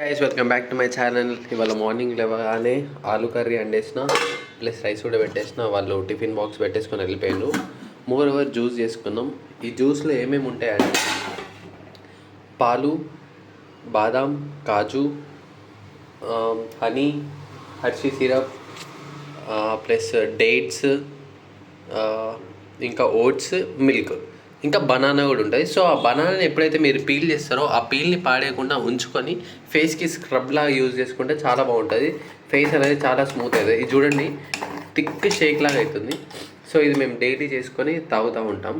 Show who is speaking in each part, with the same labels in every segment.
Speaker 1: Guys welcome back to my channel ఇవాళ morning లేవగానే ఆలు కర్రీ వండేసిన ప్లస్ రైస్ కూడా పెట్టేసిన వాళ్ళు టిఫిన్ బాక్స్ పెట్టేసుకొని వెళ్ళిపోయారు మోర్ ఓవర్ జ్యూస్ చేసుకున్నాం. ఈ జ్యూస్లో ఏమేమి ఉంటాయంటే పాలు బాదాం కాజు honey Hershey syrup plus dates ఇంకా ఓట్స్ మిల్క్ ఇంకా బనానా కూడా ఉంటుంది. సో ఆ బనానాని ఎప్పుడైతే మీరు పీల్ చేస్తారో ఆ పీల్ని పాడేయకుండా ఉంచుకొని ఫేస్కి స్క్రబ్లాగా యూజ్ చేసుకుంటే చాలా బాగుంటుంది. ఫేస్ అనేది చాలా స్మూత్ అవుతుంది ఇది చూడండి థిక్ షేక్ లాగా అవుతుంది సో ఇది మేము డైలీ చేసుకొని తాగుతూ ఉంటాం.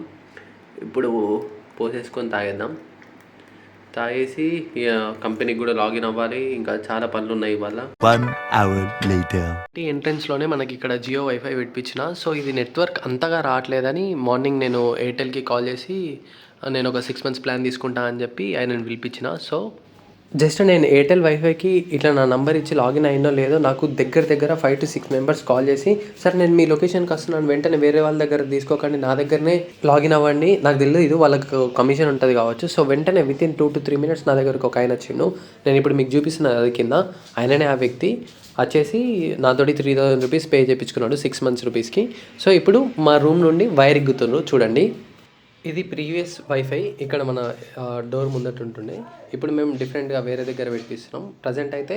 Speaker 1: ఇప్పుడు పోసేసుకొని తాగేద్దాం. తాగేసి కంపెనీకి కూడా లాగిన్ అవ్వాలి. ఇంకా చాలా పనులు ఉన్నాయి ఇవాళ.
Speaker 2: Later.
Speaker 1: ఈ ఎంట్రన్స్లోనే మనకి ఇక్కడ జియో వైఫై పెట్టించిన సో ఇది నెట్వర్క్ అంతగా రావట్లేదని మార్నింగ్ నేను ఎయిర్టెల్కి కాల్ చేసి నేను ఒక సిక్స్ మంత్స్ ప్లాన్ తీసుకుంటా అని చెప్పి ఆయనను పిలిపించిన. సో జస్ట్ నేను ఎయిర్టెల్ వైఫైకి ఇట్లా నా నంబర్ ఇచ్చి లాగిన్ అయినో లేదో నాకు దగ్గర దగ్గర five to six members call చేసి సార్ నేను మీ లొకేషన్కి వస్తున్నాను. వెంటనే వేరే వాళ్ళ దగ్గర తీసుకోకండి. నా దగ్గరనే లాగిన్ అవ్వండి. నాకు తెలియదు ఇది వాళ్ళకు కమిషన్ ఉంటుంది కావచ్చు. సో వెంటనే within two to three minutes నా దగ్గరకు ఒక ఆయన వచ్చిండు. నేను ఇప్పుడు మీకు చూపిస్తున్నాను అది కింద. ఆయననే ఆ వ్యక్తి వచ్చేసి నాతోటి త్రీ థౌసండ్ రూపీస్ పే చేయించుకున్నాడు సిక్స్ మంత్స్ రూపీస్కి సో ఇప్పుడు మా రూమ్ నుండి వైర్ ఎగ్గుతున్నారు చూడండి. ఇది ప్రీవియస్ వైఫై ఇక్కడ మన డోర్ ముందట ఉంటుండే. ఇప్పుడు మేము డిఫరెంట్గా వేరే దగ్గర పెట్టిస్తున్నాం. ప్రజెంట్ అయితే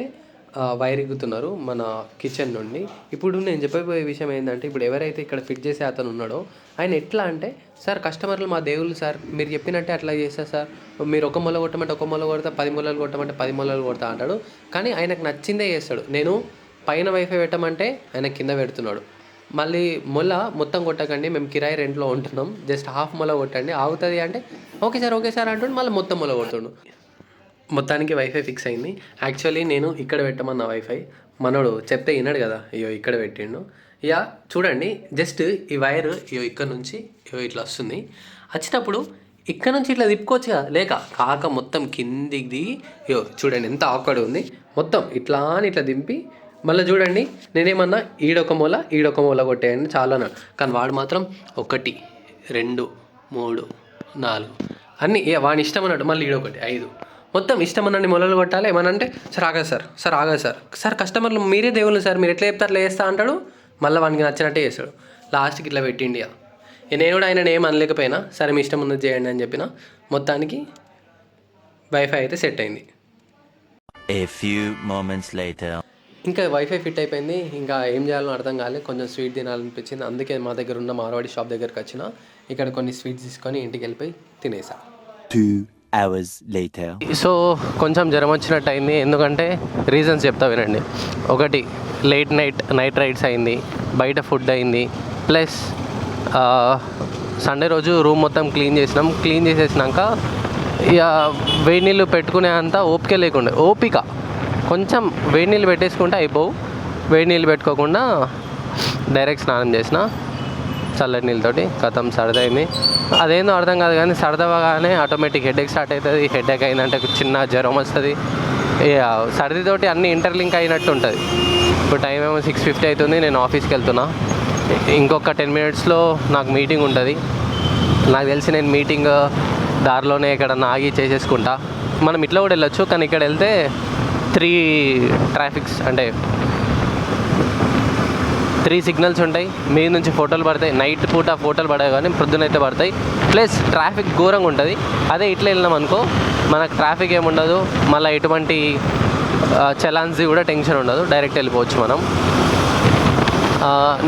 Speaker 1: వైర్ ఎగ్గుతున్నారు మన కిచెన్ నుండి. ఇప్పుడు నేను చెప్పబోయే విషయం ఏంటంటే ఇప్పుడు ఎవరైతే ఇక్కడ ఫిట్ చేసే అతను ఉన్నాడో ఆయన ఎట్లా అంటే సార్ కస్టమర్లు మా దేవుళ్ళు సార్. మీరు చెప్పినట్టే అట్లా చేస్తా సార్. మీరు ఒక మొల కొట్టమంటే ఒక మొల కొడతా పది మొలలు కొట్టమంటే పది మొలలు కొడతా అంటాడు. కానీ ఆయనకు నచ్చిందే చేస్తాడు. నేను పైన వైఫై పెట్టమంటే ఆయన కింద పెడుతున్నాడు. మళ్ళీ మొల మొత్తం కొట్టకండి మేము కిరాయి రెంట్లో ఉంటున్నాం. జస్ట్ హాఫ్ మొల కొట్టండి. ఆగుతుంది అంటే ఓకే సార్ ఓకే సార్ అంటుండు మళ్ళీ మొత్తం మొల కొడుతుండు. మొత్తానికి వైఫై ఫిక్స్ అయింది. యాక్చువల్లీ నేను ఇక్కడ పెట్టమన్న వైఫై మనోడు చెప్తే విన్నాడు కదా అయ్యో ఇక్కడ పెట్టిండు. ఇక చూడండి జస్ట్ ఈ వైర్ ఇయో ఇక్కడ నుంచి ఇయో ఇట్లా వస్తుంది. వచ్చినప్పుడు ఇక్కడ నుంచి ఇట్లా తిప్పుకోవచ్చు కదా లేక కాక మొత్తం కిందికి దిగి ఇయో చూడండి ఎంత ఆకడు ఉంది. మొత్తం ఇట్లా అని ఇట్లా దింపి మళ్ళీ చూడండి నేనేమన్నా ఈడొక మూల ఈడొక మూల కొట్టేయండి చాలా అన్నాడు. కానీ వాడు మాత్రం ఒకటి రెండు మూడు నాలుగు అన్నీ వాడిని వాడి ఇష్టం అన్నాడు. మళ్ళీ ఈడొకటి ఐదు. మొత్తం ఇష్టం అనండి మొలలు కొట్టాలి? ఏమన్నా అంటే సార్ ఆగదు సార్ సార్ ఆగదు సార్. సార్ కస్టమర్లు మీరే దేవుళ్ళు సార్. మీరు ఎట్లా చెప్తారు? అట్లా చేస్తా అంటాడు. మళ్ళీ వానికి నచ్చినట్టే చేస్తాడు. లాస్ట్కి ఇట్లా పెట్టిండి నేను కూడా ఆయన ఏం అనలేకపోయినా సరే మీ ఇష్టం ఉన్నది చేయండి అని చెప్పిన మొత్తానికి వైఫై అయితే సెట్ అయింది.
Speaker 2: A few moments later.
Speaker 1: ఇంకా వైఫై ఫిట్ అయిపోయింది. ఇంకా ఏం చేయాలో అర్థం కాలేదు కొంచెం స్వీట్ తినాలనిపించింది. అందుకే మా దగ్గర ఉన్న మార్వాడి షాప్ దగ్గరికి వచ్చిన. ఇక్కడ కొన్ని స్వీట్స్ తీసుకొని ఇంటికి వెళ్ళిపోయి తినేసా.
Speaker 2: Hours later.
Speaker 1: సో కొంచెం జ్వరం వచ్చినట్టు అయింది. ఎందుకంటే రీజన్స్ చెప్తా వినండి. ఒకటి లేట్ నైట్ నైట్ రైడ్స్ అయింది. బయట ఫుడ్ అయింది. ప్లస్ సండే రోజు రూమ్ మొత్తం క్లీన్ చేసినాం. క్లీన్ చేసేసినాక ఇక వేడి నీళ్ళు పెట్టుకునే అంత ఓపిక లేకుండే. ఓపిక. కొంచెం వేడి నీళ్ళు పెట్టేసుకుంటే అయిపోవు. వేడి నీళ్ళు పెట్టుకోకుండా డైరెక్ట్ స్నానం చేసిన చల్లటి నీళ్ళతోటి కథం సరదైంది. అదేందో అర్థం కాదు కానీ సరదవగానే ఆటోమేటిక్ హెడేక్ స్టార్ట్ అవుతుంది. హెడేక్ అయిందంటే చిన్న జ్వరం వస్తుంది. సర్దితోటి అన్ని ఇంటర్లింక్ అయినట్టు ఉంటుంది. ఇప్పుడు టైం ఏమో సిక్స్ ఫిఫ్టీ అవుతుంది నేను ఆఫీస్కి వెళ్తున్నా. ఇంకొక టెన్ మినిట్స్లో నాకు మీటింగ్ ఉంటుంది. నాకు తెలిసి నేను మీటింగ్ దారిలోనే ఇక్కడ ఆగి చేసేసుకుంటా. మనం ఇట్లా కూడా వెళ్ళొచ్చు. కానీ ఇక్కడ వెళ్తే త్రీ ట్రాఫిక్స్ అంటే త్రీ సిగ్నల్స్ ఉంటాయి. మీ నుంచి ఫోటోలు పడతాయి. నైట్ పూట ఫోటోలు పడవు కానీ పొద్దునైతే పడతాయి. ప్లస్ ట్రాఫిక్ ఘోరంగా ఉంటుంది. అదే ఇట్లా వెళ్ళినాం అనుకో మనకు ట్రాఫిక్ ఏముండదు మళ్ళీ ఎటువంటి చలాన్స్ది కూడా టెన్షన్ ఉండదు. డైరెక్ట్ వెళ్ళిపోవచ్చు మనం.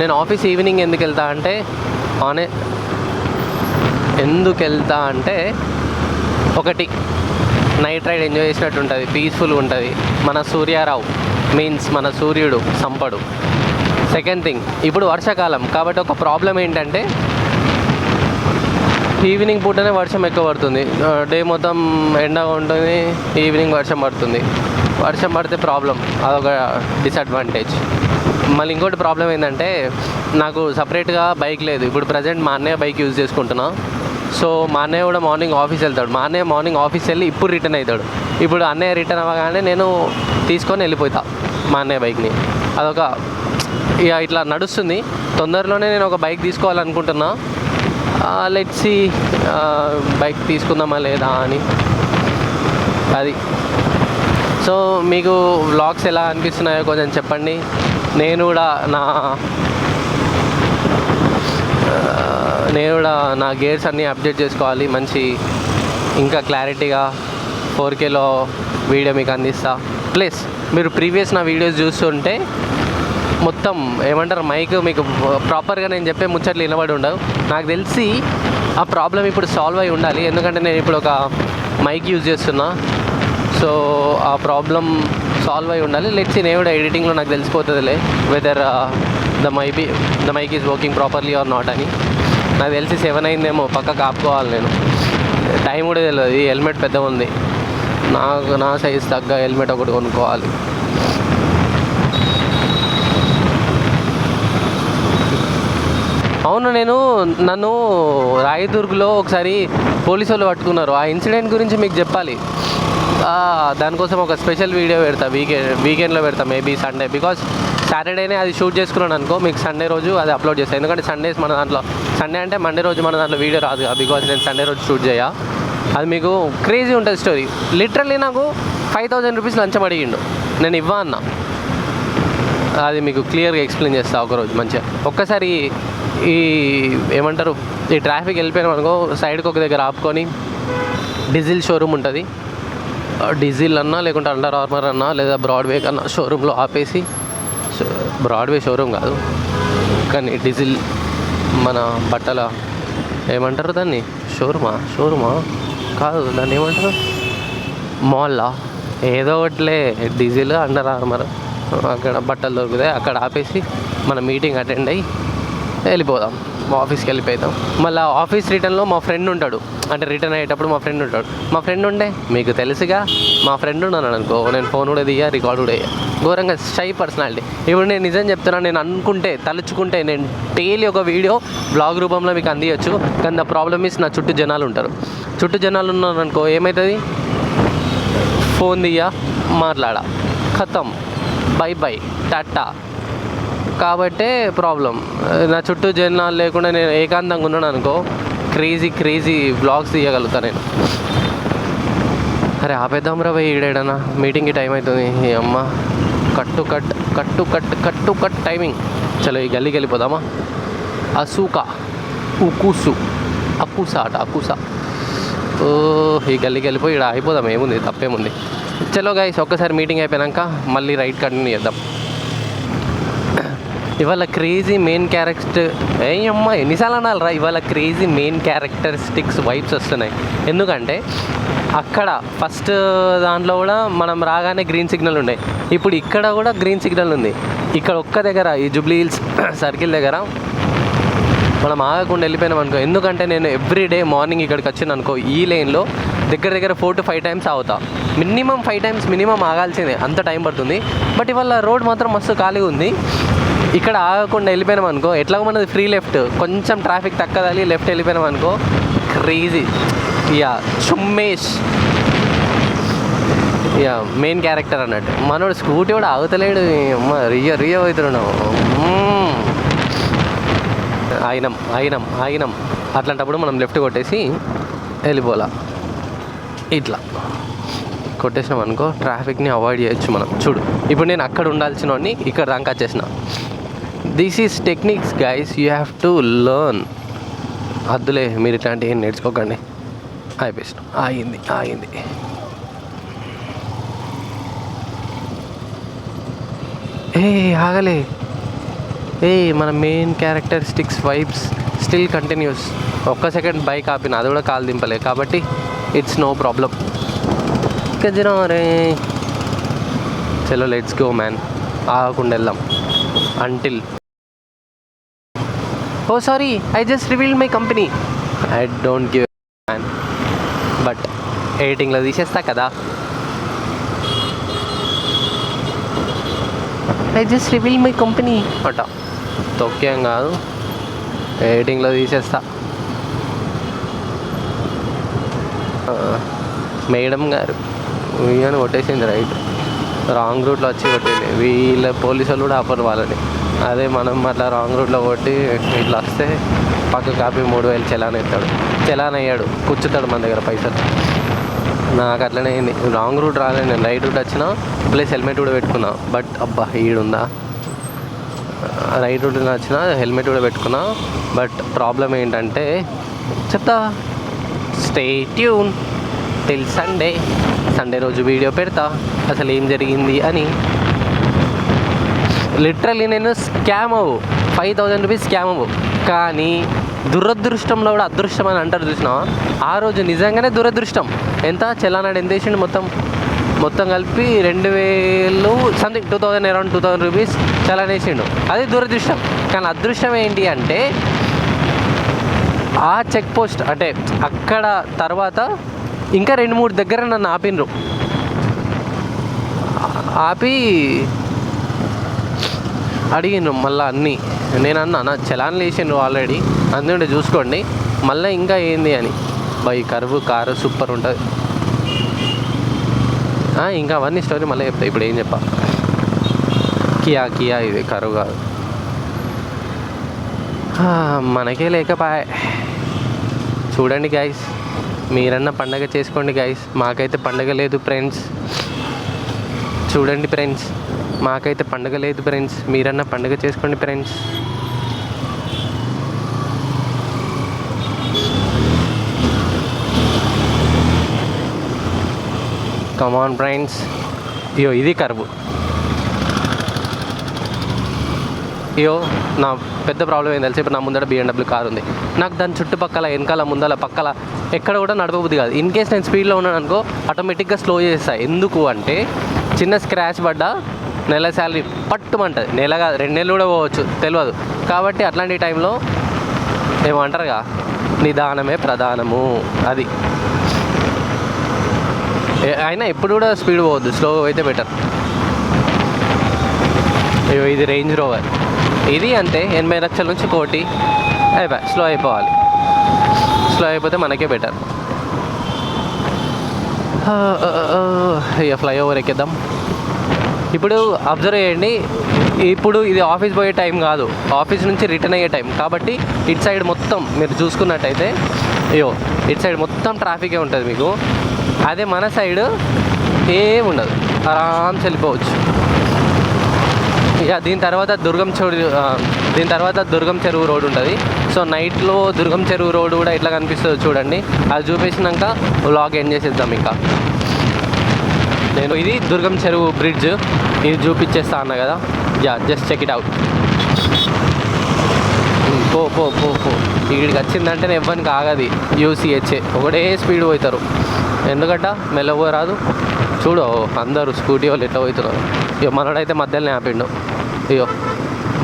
Speaker 1: నేను ఆఫీస్ ఈవినింగ్ ఎందుకు వెళ్తా అంటే ఆనే ఎందుకు వెళ్తా అంటే ఒకటి నైట్ రైడ్ ఎంజాయ్ చేసినట్టు ఉంటుంది. పీస్ఫుల్ ఉంటుంది. మన సూర్యారావు మీన్స్ మన సూర్యుడు సంపడు. సెకండ్ థింగ్ ఇప్పుడు వర్షాకాలం. కాబట్టి ఒక ప్రాబ్లం ఏంటంటే ఈవినింగ్ పూటనే వర్షం ఎక్కువ పడుతుంది. డే మొత్తం ఎండగా ఉంటుంది ఈవినింగ్ వర్షం పడుతుంది. వర్షం పడితే ప్రాబ్లం అదొక డిసడ్వాంటేజ్ మళ్ళీ ఇంకోటి ప్రాబ్లం ఏంటంటే నాకు సపరేట్గా బైక్ లేదు. ఇప్పుడు ప్రజెంట్ మా అన్నయ్య బైక్ యూజ్ చేసుకుంటున్నా. సో మా అన్నయ్య కూడా మార్నింగ్ ఆఫీస్ వెళ్తాడు. మా అన్నయ్య మార్నింగ్ ఆఫీస్ వెళ్ళి ఇప్పుడు రిటర్న్ అవుతాడు. ఇప్పుడు అన్నయ్య రిటర్న్ అవ్వగానే నేను తీసుకొని వెళ్ళిపోతా మా అన్నయ్య బైక్ని. అదొక ఇక ఇట్లా నడుస్తుంది. తొందరలోనే నేను ఒక బైక్ తీసుకోవాలనుకుంటున్నా. లెట్సి బైక్ తీసుకుందామా లేదా అని. అది. సో మీకు వ్లాగ్స్ ఎలా అనిపిస్తున్నాయో కొంచెం చెప్పండి. నేను కూడా నా నేను కూడా నా గేర్స్ అన్నీ అప్డేట్ చేసుకోవాలి మంచి ఇంకా క్లారిటీగా ఫోర్ కేలో వీడియో మీకు అందిస్తా. ప్లస్ మీరు ప్రీవియస్ నా వీడియోస్ చూస్తుంటే మొత్తం ఏమంటారు మైక్ మీకు ప్రాపర్గా నేను చెప్పే ముచ్చట్లు వినబడి ఉండవు. నాకు తెలిసి ఆ ప్రాబ్లం ఇప్పుడు సాల్వ్ అయి ఉండాలి. ఎందుకంటే నేను ఇప్పుడు ఒక మైక్ యూజ్ చేస్తున్నా. సో ఆ ప్రాబ్లం సాల్వ్ అయి ఉండాలి. లెట్స్ నేను కూడా ఎడిటింగ్లో నాకు తెలిసిపోతుందిలే whether the maybe the mic is working properly or not అని. నాకు తెలిసి సెవెన్ అయిందేమో పక్కకు ఆపుకోవాలి నేను. టైం కూడా తెలియదు ఈ హెల్మెట్ పెద్దగా ఉంది. నాకు నా సైజ్ తగ్గ హెల్మెట్ ఒకటి కొనుక్కోవాలి. అవును నేను నన్ను రాయదుర్గ్లో ఒకసారి పోలీసు వాళ్ళు పట్టుకున్నారు. ఆ ఇన్సిడెంట్ గురించి మీకు చెప్పాలి. దానికోసం ఒక స్పెషల్ వీడియో పెడతా వీకెండ్ వీకెండ్లో పెడతా మేబీ సండే బికాస్ సాటర్డేనే అది షూట్ చేసుకున్నాను అనుకో మీకు సండే రోజు అది అప్లోడ్ చేస్తాను ఎందుకంటే సండేస్ మన దాంట్లో సండే అంటే మండే రోజు మన దాంట్లో వీడియో రాదు బికాజ్ నేను సండే రోజు షూట్ చేయ. అది మీకు క్రేజీ ఉంటుంది స్టోరీ. లిటరల్లీ నాకు ఫైవ్ థౌజండ్ రూపీస్ లంచం అడిగిండు. నేను ఇవ్వా అన్న. అది మీకు క్లియర్గా ఎక్స్ప్లెయిన్ చేస్తా ఒకరోజు మంచిగా. ఒక్కసారి ఈ ఏమంటారు ఈ ట్రాఫిక్ వెళ్ళిపోయినాం అనుకో సైడ్కి ఒక దగ్గర ఆపుకొని డీజిల్ షోరూమ్ ఉంటుంది. డీజిల్ అన్నా లేకుంటే అండర్ ఆర్మర్ అన్నా లేదా బ్రాడ్వే అన్నా షోరూంలో ఆపేసి బ్రాడ్వే షోరూమ్ కాదు. కానీ డీజిల్ మన బట్టల ఏమంటారు దాన్ని? షోరూమా? షోరూమా? కాదు దాన్ని ఏమంటారు? మాల్లా? ఏదో ఒకటిలే డీజిల్ అండర్ ఆర్మర్ అక్కడ బట్టలు దొరుకుతాయి అక్కడ ఆపేసి మన మీటింగ్ అటెండ్ అయ్యి వెళ్ళిపోదాం. మా ఆఫీస్కి వెళ్ళిపోతాం. మళ్ళీ ఆఫీస్ రిటర్న్లో మా ఫ్రెండ్ ఉంటాడు. అంటే రిటర్న్ అయ్యేటప్పుడు మా ఫ్రెండ్ ఉంటాడు. మా ఫ్రెండ్ ఉండే? మీకు తెలుసుగా మా ఫ్రెండ్ ఉన్నాను అనుకో. నేను ఫోన్ కూడా దియ్య రికార్డ్ కూడా అయ్యా ఘోరంగా షై పర్సనాలిటీ ఇప్పుడు నేను నిజం చెప్తున్నాను నేను అనుకుంటే తలుచుకుంటే నేను డైలీ ఒక వీడియో బ్లాగ్ రూపంలో మీకు అందియచ్చు. కానీ ద ప్రాబ్లమ్ ఇస్ నా చుట్టూ జనాలు ఉంటారు. చుట్టూ జనాలు ఉన్నారు అనుకో ఏమవుతుంది ఫోన్ దియ్యా మాట్లాడా. ఖతం. బై బై టాటా కాబట్టే ప్రాబ్లం. నా చుట్టూ జనాలు లేకుండా నేను ఏకాంతంగా ఉన్నాను అనుకో క్రేజీ క్రేజీ బ్లాగ్స్ తీయగలుగుతా నేను. అరే ఆపేద్దాం రా పోయి ఈడేడనా మీటింగ్కి టైం అవుతుంది ఈ అమ్మ. కట్టు కట్ కట్టు కట్ కట్టు కట్ టైమింగ్. చలో ఈ గల్లీకి వెళ్ళిపోదామా? అసూకా. ఉకుసు. అకుసా అట అకుసా. ఓ ఈ గల్లీకి వెళ్ళిపోయి ఇక్కడ అయిపోదాం ఏముంది? తప్పేముంది? చలో గైస్ ఒక్కసారి మీటింగ్ అయిపోయాక మళ్ళీ రైట్ కంటిన్యూ చేద్దాం. ఇవాళ క్రేజీ మెయిన్ క్యారెక్టర్ ఏ అమ్మ ఎన్నిసార్లు అనాలిరా ఇవాళ క్రేజీ మెయిన్ క్యారెక్టరిస్టిక్స్ వైబ్స్ వస్తున్నాయి. ఎందుకంటే అక్కడ ఫస్ట్ దాంట్లో కూడా మనం రాగానే గ్రీన్ సిగ్నల్ ఉండే. ఇప్పుడు ఇక్కడ కూడా గ్రీన్ సిగ్నల్ ఉంది. ఇక్కడ ఒక్క దగ్గర ఈ జూబ్లీ హిల్స్ సర్కిల్ దగ్గర మనం ఆగకుండా వెళ్ళిపోయినాం అనుకో. ఎందుకంటే నేను ఎవ్రీ డే మార్నింగ్ ఇక్కడికి వచ్చాను అనుకో ఈ లైన్లో దగ్గర దగ్గర ఫోర్ టు ఫైవ్ టైమ్స్ అవుతా మినిమం ఫైవ్ టైమ్స్ మినిమం ఆగాల్సిందే. అంత టైం పడుతుంది. బట్ ఇవాళ రోడ్ మాత్రం మస్తు ఖాళీగా ఉంది. ఇక్కడ ఆగకుండా వెళ్ళిపోయినాం అనుకో ఎట్లా మనది ఫ్రీ లెఫ్ట్ కొంచెం ట్రాఫిక్ తక్కదాలి లెఫ్ట్ వెళ్ళిపోయినాం అనుకో క్రేజీ యా చుమ్మేష్. యా మెయిన్ క్యారెక్టర్ అన్నట్టు. మనోడు స్కూటీ కూడా ఆగుతలేడు. అమ్మ రియ రియ అవుతున్నావు ఆగినాం ఆగినాం ఆగినాం అట్లాంటప్పుడు మనం లెఫ్ట్ కొట్టేసి వెళ్ళిపోలా ఇట్లా. కొట్టేసినాం అనుకో ట్రాఫిక్ని అవాయిడ్ చేయొచ్చు మనం. చూడు ఇప్పుడు నేను అక్కడ ఉండాల్సిన వాడిని ఇక్కడ దాకా వచ్చేసిన. This is techniques guys you have to learn అద్దులే మీరు ఇట్లాంటివి నేర్చుకోకండి. అయిపోయినాం ఆగింది ఆగింది. ఏ ఆగలే. ఏ మన main characteristics vibes still continues ఒక్క సెకండ్ బైక్ ఆపిన అది కూడా కాలు దింపలే. కాబట్టి ఇట్స్ నో ప్రాబ్లం రే. చలో లెట్స్ గో మ్యాన్ ఆగకుండా వెళ్దాం. Until oh sorry I just reveal my company I don't give man but ఎడిటింగ్లో తీసేస్తా కదా. I just reveal my company అట. తొక్కేం కాదు. ఎడిటింగ్లో తీసేస్తా. మేడం గారు. వీళ్ళని కొట్టేసింది రైట్. రాంగ్ రూట్లో వచ్చి కొట్టింది. వీళ్ళ పోలీసు వాళ్ళు కూడా ఆపరు వాళ్ళని. అదే మనం అట్లా రాంగ్ రూట్లో కొట్టి ఇట్లా వస్తే పక్క కాపీ మూడు వేలు చలాన్ ఎత్తాడు. చలాన్ అయ్యాడు కూర్చుతాడు మన దగ్గర పైసలు. నాకు అట్లనే అయింది. రాంగ్ రూట్ రాలేదు నేను రైట్ రూట్ వచ్చిన ప్లస్ హెల్మెట్ కూడా పెట్టుకున్నా. బట్ అబ్బా ఈడుందా? రైట్ రూట్ వచ్చిన హెల్మెట్ కూడా పెట్టుకున్నా. బట్ ప్రాబ్లం ఏంటంటే చెప్తా. Stay tune till Sunday Sunday రోజు వీడియో పెడతా. అసలు ఏం జరిగింది అని. లిటరలీ నేను స్కామ్ అవ్వు. ఫైవ్ థౌజండ్ రూపీస్ స్కామ్ అవ్వు. కానీ దురదృష్టంలో కూడా అదృష్టం అని అంటారు చూసినావా? ఆ రోజు నిజంగానే దురదృష్టం. ఎంత? చెల్లానాడు ఎంత వేసిండు మొత్తం? మొత్తం కలిపి రెండు వేలు something two thousand around two thousand rupees challan వేసిండు అది దురదృష్టం. కానీ అదృష్టం ఏంటి అంటే ఆ చెక్ పోస్ట్ అంటే అక్కడ తర్వాత ఇంకా రెండు మూడు దగ్గర నన్ను ఆపినరు ఆపి అడిగిండ్రు మళ్ళీ అన్నీ. నేను అన్నా నా చలాన్లు వేసిండ్రు ఆల్రెడీ అందుకే చూసుకోండి. మళ్ళీ ఇంకా ఏంది అని. బై కరువు కారు సూపర్ ఉంటుంది. ఇంకా అవన్నీ స్టోరీ మళ్ళీ చెప్తా. ఇప్పుడు ఏం చెప్పా? కియా కియా ఇది కరువు కాదు. మనకే లేకపాయే. చూడండి గైస్ మీరన్నా పండగ చేసుకోండి గైస్ మాకైతే పండగ లేదు ఫ్రెండ్స్ చూడండి ఫ్రెండ్స్ మాకైతే పండగ లేదు ఫ్రెండ్స్. మీరన్నా పండుగ చేసుకోండి ఫ్రెండ్స్. కమాన్ ఫ్రెండ్స్ అయ్యో ఇది కరువు. అయ్యో నా పెద్ద ప్రాబ్లం ఏం తెలిసి? ఇప్పుడు నా ముందర బిఎండబ్ల్యూ కార్ ఉంది. నాకు దాని చుట్టుపక్కల వెనకాల ముందల పక్కల ఎక్కడ కూడా నడపబుద్ది కాదు. ఇన్ కేస్ నేను స్పీడ్లో ఉన్నాను అనుకో ఆటోమేటిక్గా స్లో చేస్తా. ఎందుకు అంటే చిన్న స్క్రాచ్ పడ్డా నెల శాలరీ పట్టుమంటుంది. నెల కాదు రెండు నెలలు కూడా పోవచ్చు తెలియదు కాబట్టి అట్లాంటి టైంలో ఏమంటారుగా? నిదానమే ప్రధానము అది. అయినా ఎప్పుడు కూడా స్పీడ్ పోవద్దు స్లో అయితే బెటర్. ఇది రేంజ్ రోవర్. ఇది అంతే ఎనభై లక్షల నుంచి కోటి అయిపోయి స్లో అయిపోవాలి. స్లో అయిపోతే మనకే బెటర్. ఇక ఫ్లైఓవర్ ఎక్కిద్దాం. ఇప్పుడు అబ్జర్వ్ చేయండి. ఇప్పుడు ఇది ఆఫీస్ పోయే టైం కాదు. ఆఫీస్ నుంచి రిటర్న్ అయ్యే టైం కాబట్టి ఇట్ సైడ్ మొత్తం మీరు చూసుకున్నట్టయితే అయ్యో ఇట్ సైడ్ మొత్తం ట్రాఫికే ఉంటుంది మీకు. అదే మన సైడ్ ఏం ఉండదు. ఆరామ్స్ వెళ్ళిపోవచ్చు. ఇక దీని తర్వాత దుర్గం చెరువు దీని తర్వాత దుర్గం చెరువు రోడ్ ఉంటుంది. సో నైట్లో దుర్గం చెరువు రోడ్ కూడా ఎట్లా కనిపిస్తుందో చూడండి. అది చూపించినాక వ్లాగ్ ఎండ్ చేసేద్దాం ఇంకా. నేను ఇది దుర్గం చెరువు బ్రిడ్జ్ ఇది చూపించేస్తా అన్న కదా. Yeah just check it out పో పో పో పో. ఇక్కడికి వచ్చిందంటే నేను ఎవ్వరికి ఆగది. యూసీహెచ్ఏ ఒకటే స్పీడ్ పోతారు. ఎందుకంట? మెల్లబో రాదు. చూడు అందరూ స్కూటీ వాళ్ళు ఎట్లా పోతున్నారు. ఇక మనడైతే మధ్యలోనే ఆపిండు. అయ్యో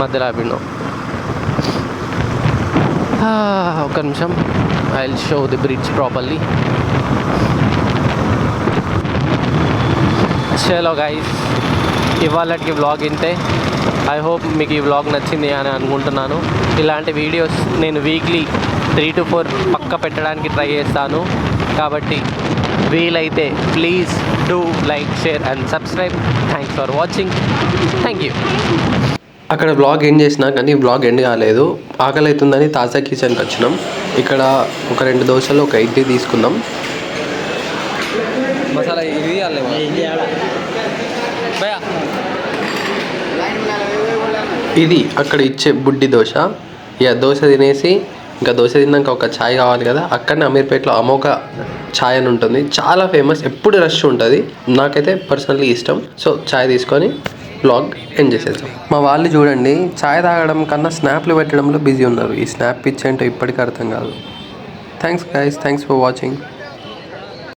Speaker 1: మధ్యలో ఆపిండు. ఒక ఒక్క నిమిషం. I will show the bridge properly చలో గైస్ ఇవాళకి వ్లాగ్ ఇంతే. ఐ హోప్ మీకు ఈ వ్లాగ్ నచ్చింది అని అనుకుంటున్నాను. ఇలాంటి వీడియోస్ నేను వీక్లీ త్రీ టు ఫోర్ పక్క పెట్టడానికి ట్రై చేస్తాను. కాబట్టి వీలైతే please do like share and subscribe thanks for watching thank you అక్కడ బ్లాగ్ ఎండ్ చేసినా కానీ బ్లాగ్ ఎండ్ కాలేదు. ఆకలి అవుతుందని తాజా కిచెన్కి వచ్చినాం. ఇక్కడ ఒక రెండు దోశలు ఒక ఇడ్లీ తీసుకుందాం మసాలా ఇది ఇది అక్కడ ఇచ్చే బుడ్డి దోశ. ఇక దోశ తినేసి ఇంకా దోశ తిన్నాక ఒక ఛాయ్ కావాలి కదా అక్కడనే అమీర్పేటలో అమోక ఛాయ్ అని ఉంటుంది. చాలా ఫేమస్ ఎప్పుడు రష్ ఉంటుంది. నాకైతే పర్సనల్లీ ఇష్టం. సో ఛాయ్ తీసుకొని బ్లాగ్ ఎండ్ చేసేద్దాం. మా వాళ్ళు చూడండి ఛాయ్ తాగడం కన్నా స్నాప్లు పెట్టడంలో బిజీ ఉన్నారు. ఈ స్నాప్ పిచ్ ఏంటో ఇప్పటికీ అర్థం కాదు. Thanks guys thanks for watching